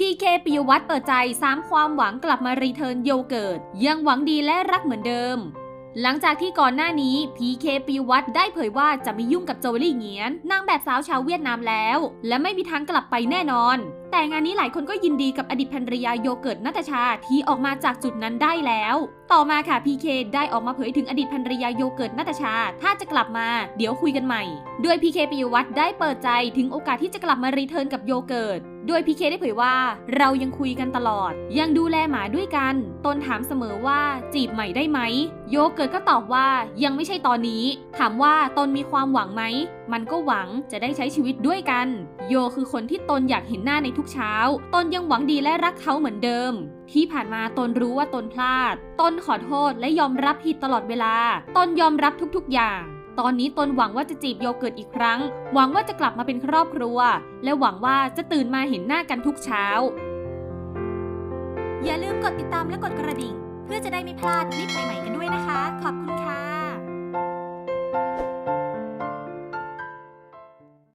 พีเคปิยวัตรเปิดใจสามความหวังกลับมารีเทิร์นโยเกิร์ต ยังหวังดีและรักเหมือนเดิม หลังจากที่ก่อนหน้านี้พีเคปิยวัตรได้เผยว่าจะไม่ยุ่งกับโจลี่เงียน นางแบบสาวชาวเวียดนามแล้ว และไม่มีทางกลับไปแน่นอน แต่งานนี้หลายคนก็ยินดีกับอดีตภรรยาโยเกิร์ตนัตชาที่ออกมาจากจุดนั้นได้แล้ว ต่อมาค่ะพีเคได้ออกมาเผยถึงอดีตภรรยาโยเกิร์ตนัตชา ถ้าจะกลับมาเดี๋ยวคุยกันใหม่โดยพีเคปิยวัฒน์ได้เปิดใจถึงโอกาสที่จะกลับมารีเทิร์นกับโยเกิร์ตโดยพีเคได้เผยว่า เรายังคุยกันตลอด ยังดูแลหมาด้วยกัน ตนถามเสมอว่าจีบใหม่ได้ไหม โยเกิร์ตก็ตอบว่ายังไม่ใช่ตอนนี้ ถามว่าตนมีความหวังไหม มันก็หวังจะได้ใช้ชีวิตด้วยกัน โยคือคนที่ตนอยากเห็นหน้าในทุกเช้า ตนยังหวังดีและรักเขาเหมือนเดิม ที่ผ่านมาตนรู้ว่าตนพลาด ตนขอโทษและยอมรับผิดตลอดเวลา ตนยอมรับทุกๆอย่างตอนนี้ตนหวังว่าจะจีบโยเกิร์ตอีกครั้ง หวังว่าจะกลับมาเป็นครอบครัว และหวังว่าจะตื่นมาเห็นหน้ากันทุกเช้า อย่าลืมกดติดตามและกดกระดิ่ง เพื่อจะได้ไม่พลาดคลิป